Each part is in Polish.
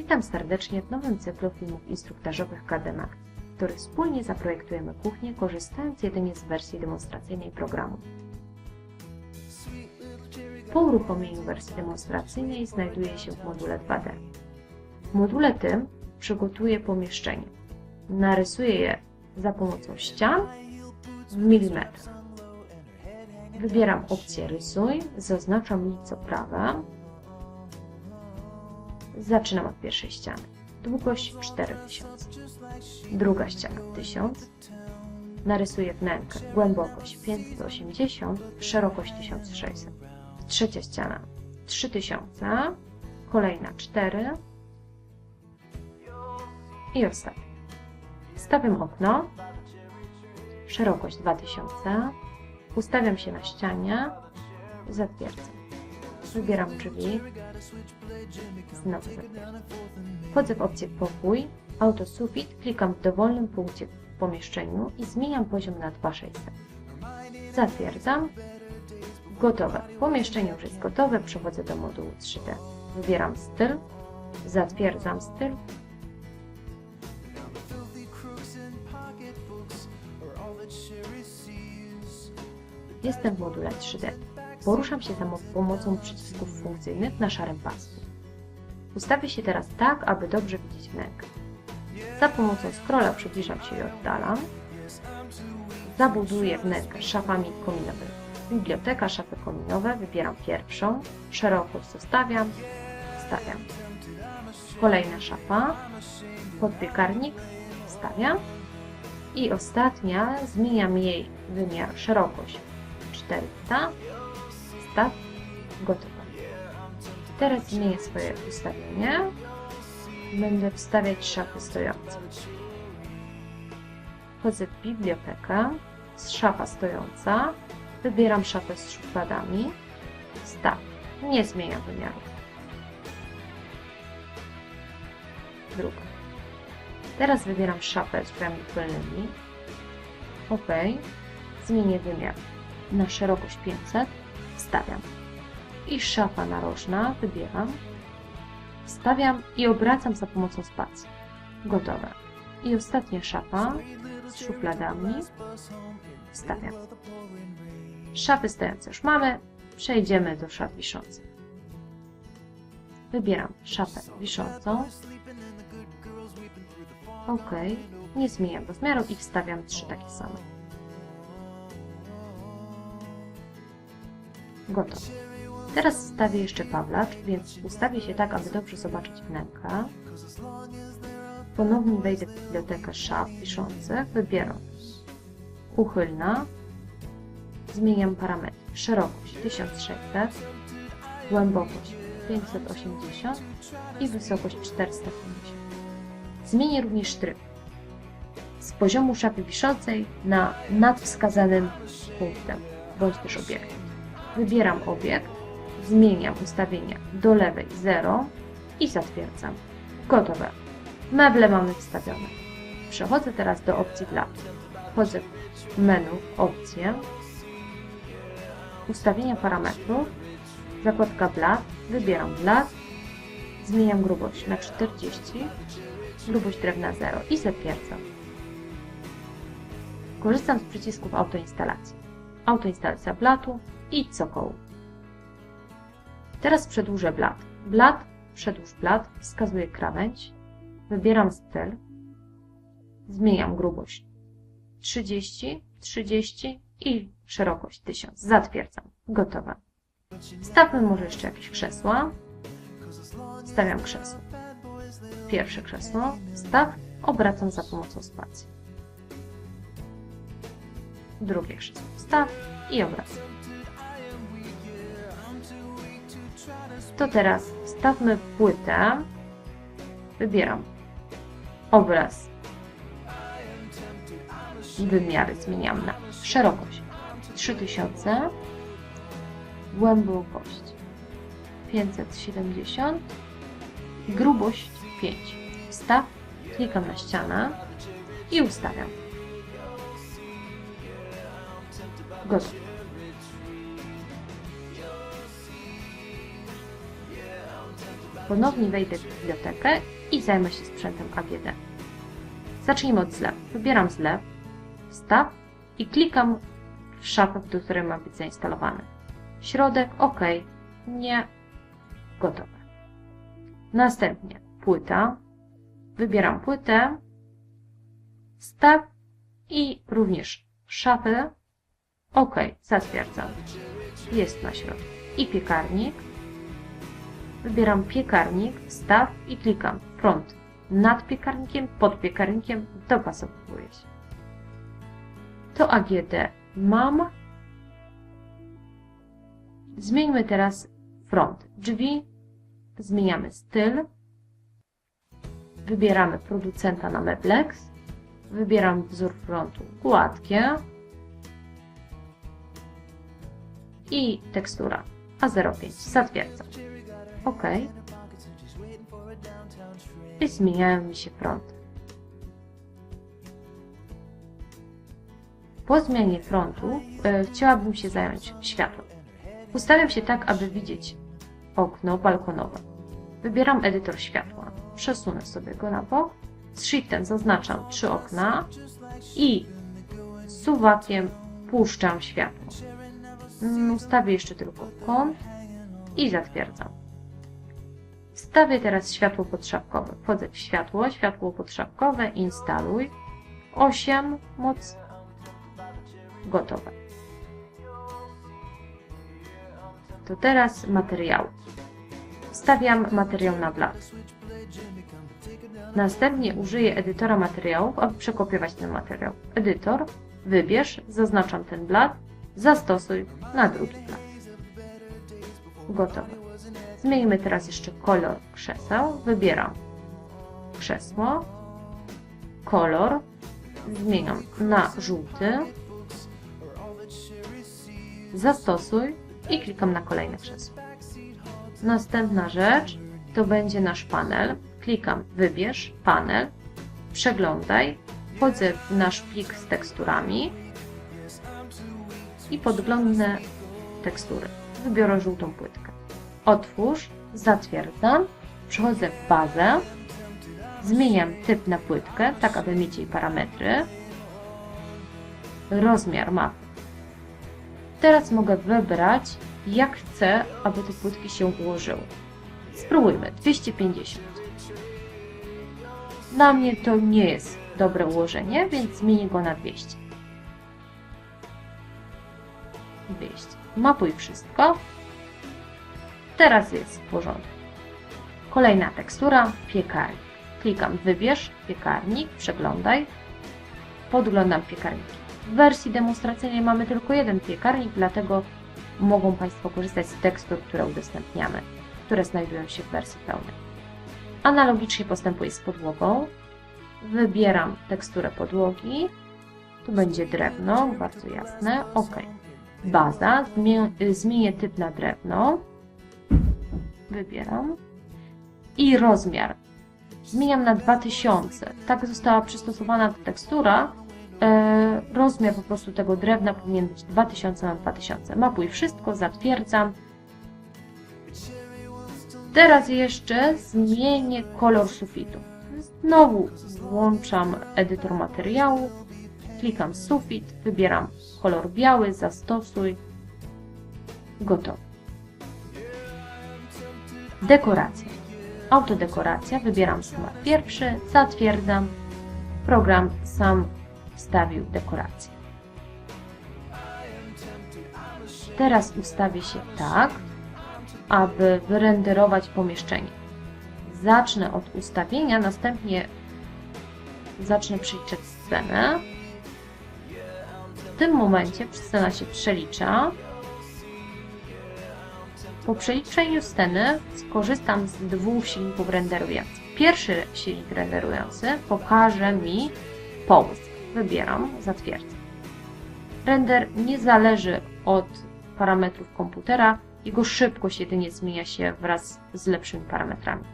Witam serdecznie w nowym cyklu filmów instruktażowych KDMAC, w których wspólnie zaprojektujemy kuchnię, korzystając jedynie z wersji demonstracyjnej programu. Po uruchomieniu wersji demonstracyjnej znajduje się w module 2D. W module tym przygotuję pomieszczenie. Narysuję je za pomocą ścian w milimetrach. Wybieram opcję Rysuj, zaznaczam lico prawe. Zaczynam od pierwszej ściany. Długość 4000. Druga ściana 1000. Narysuję wnękę. Głębokość 580, szerokość 1600. Trzecia ściana 3000. Kolejna 4. I ostatnia. Stawiam okno. Szerokość 2000. Ustawiam się na ścianie. Zatwierdzam. Wybieram drzwi. Znowu zatwierdzam. Wchodzę w opcję pokój, autosufit, klikam w dowolnym punkcie w pomieszczeniu i zmieniam poziom na 2600. Zatwierdzam. Gotowe. Pomieszczenie już jest gotowe. Przechodzę do modułu 3D. Wybieram styl. Zatwierdzam styl. Jestem w module 3D. Poruszam się za pomocą przycisków funkcyjnych na szarym pasku. Ustawię się teraz tak, aby dobrze widzieć wnękę. Za pomocą scrolla przybliżam się i oddalam. Zabuduję wnękę szafami kominowymi. Biblioteka, szafy kominowe, wybieram pierwszą, szerokość zostawiam, stawiam. Kolejna szafa, podpiekarnik, stawiam. I ostatnia, zmieniam jej wymiar, szerokość 400, staw, gotowe. Teraz zmienię swoje ustawienie. Będę wstawiać szafy stojące. Wchodzę w bibliotekę, szafa stojąca, wybieram szafę z szufladami, staw, nie zmieniam wymiaru. Druga. Teraz wybieram szafę z drzwiami płynnymi, OK, zmienię wymiar na szerokość 500, wstawiam. I szafa narożna, wybieram, wstawiam i obracam za pomocą spacji. Gotowe. I ostatnia szafa z szufladami, wstawiam. Szafy stojące już mamy, przejdziemy do szaf wiszących. Wybieram szafę wiszącą, OK, nie zmieniam rozmiaru i wstawiam trzy takie same. Gotowe. Teraz wstawię jeszcze pawlacz, więc ustawię się tak, aby dobrze zobaczyć wnękę. Ponownie wejdę w bibliotekę szaf wiszących, wybieram uchylna, zmieniam parametry, szerokość 1600, głębokość 580 i wysokość 450. Zmienię również tryb z poziomu szafy wiszącej na nadwskazanym punktem bądź też obiektem. Wybieram obiekt, zmieniam ustawienia do lewej 0 i zatwierdzam. Gotowe. Meble mamy wstawione. Przechodzę teraz do opcji blat. Wchodzę w menu opcje, ustawienia parametrów, zakładka blat, wybieram blat, zmieniam grubość na 40, grubość drewna 0 i zatwierdzam. Korzystam z przycisków autoinstalacji. Autoinstalacja blatu i cokołu. Teraz przedłużę blat. Blat, przedłuż blat, wskazuję krawędź, wybieram styl, zmieniam grubość 30, 30 i szerokość 1000. Zatwierdzam. Gotowe. Stawmy może jeszcze jakieś krzesła. Stawiam krzesło. Pierwsze krzesło. Staw. Obracam za pomocą spacji. Drugie krzesło. Staw i obracam. To teraz wstawmy płytę. Wybieram obraz. Wymiary zmieniam na szerokość 3000, głębokość 570, grubość 5. Wstaw, klikam na ścianę i ustawiam. Gotowe. Ponownie wejdę w bibliotekę i zajmę się sprzętem AGD. Zacznijmy od zlew. Wybieram zlew, staw i klikam w szafę, do której ma być zainstalowany. Środek OK, nie, gotowe. Następnie płyta. Wybieram płytę, staw i również szafę. OK, zatwierdzam. Jest na środku. I piekarnik. Wybieram piekarnik, staw i klikam front nad piekarnikiem, pod piekarnikiem, dopasowuję się. To AGD mam. Zmieńmy teraz front. Drzwi, zmieniamy styl. Wybieramy producenta na Meblex. Wybieram wzór frontu gładkie. I tekstura A05. Zatwierdzam. OK. I zmieniają mi się fronty. Po zmianie frontu e, chciałabym się zająć światłem. Ustawiam się tak, aby widzieć okno balkonowe. Wybieram edytor światła. Przesunę sobie go na bok. Z Shiftem zaznaczam trzy okna i suwakiem puszczam światło. Mm, Ustawię jeszcze tylko kąt i zatwierdzam. Wstawię teraz światło podszapkowe. Wchodzę w światło, światło podszapkowe, instaluj. 8, moc, gotowe. To teraz materiał. Wstawiam materiał na blat. Następnie użyję edytora materiałów, aby przekopiować ten materiał. Edytor, wybierz, zaznaczam ten blat, zastosuj na drugi blat. Gotowe. Zmienimy teraz jeszcze kolor krzeseł. Wybieram krzesło, kolor, zmieniam na żółty, zastosuj i klikam na kolejne krzesło. Następna rzecz to będzie nasz panel. Klikam wybierz panel, przeglądaj, wchodzę w nasz plik z teksturami i podglądnę tekstury. Wybiorę żółtą płytkę. Otwórz, zatwierdzam, przechodzę w bazę, zmieniam typ na płytkę, tak aby mieć jej parametry, rozmiar mapy. Teraz mogę wybrać, jak chcę, aby te płytki się ułożyły. Spróbujmy, 250. Dla mnie to nie jest dobre ułożenie, więc zmienię go na 200. 200. Mapuj wszystko. Teraz jest w porządku. Kolejna tekstura, piekarnik. Klikam wybierz piekarnik, przeglądaj. Podglądam piekarniki. W wersji demonstracyjnej mamy tylko jeden piekarnik, dlatego mogą Państwo korzystać z tekstur, które udostępniamy, które znajdują się w wersji pełnej. Analogicznie postępuję z podłogą. Wybieram teksturę podłogi. Tu będzie drewno, bardzo jasne. OK. Baza, zmienię, typ na drewno. Wybieram. I rozmiar. Zmieniam na 2000. Tak została przystosowana tekstura. E, rozmiar po prostu tego drewna powinien być 2000 na 2000. Mapuj wszystko, zatwierdzam. Teraz jeszcze zmienię kolor sufitu. Znowu włączam edytor materiału, klikam sufit, wybieram kolor biały, zastosuj, gotowe. Dekoracja. Autodekoracja, wybieram schemat pierwszy, zatwierdzam. Program sam wstawił dekorację. Teraz ustawię się tak, aby wyrenderować pomieszczenie. Zacznę od ustawienia, następnie zacznę przeliczać scenę. W tym momencie scena się przelicza. Po przeliczeniu sceny skorzystam z dwóch silników renderujących. Pierwszy silnik renderujący pokaże mi połysk. Wybieram, zatwierdzam. Render nie zależy od parametrów komputera, jego szybkość jedynie zmienia się wraz z lepszymi parametrami.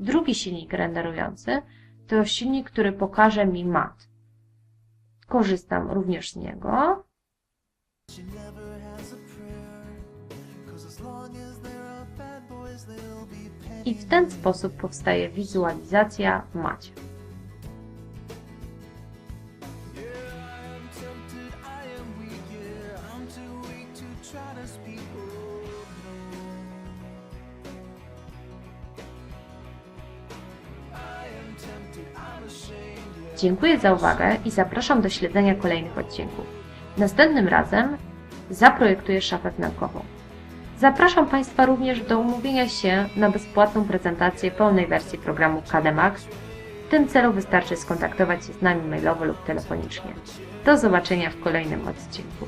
Drugi silnik renderujący to silnik, który pokaże mi mat korzystam również z niego. I w ten sposób powstaje wizualizacja macie. Dziękuję za uwagę i zapraszam do śledzenia kolejnych odcinków. Następnym razem zaprojektuję szafę wnękową. Zapraszam Państwa również do umówienia się na bezpłatną prezentację pełnej wersji programu KDMax. W tym celu wystarczy skontaktować się z nami mailowo lub telefonicznie. Do zobaczenia w kolejnym odcinku.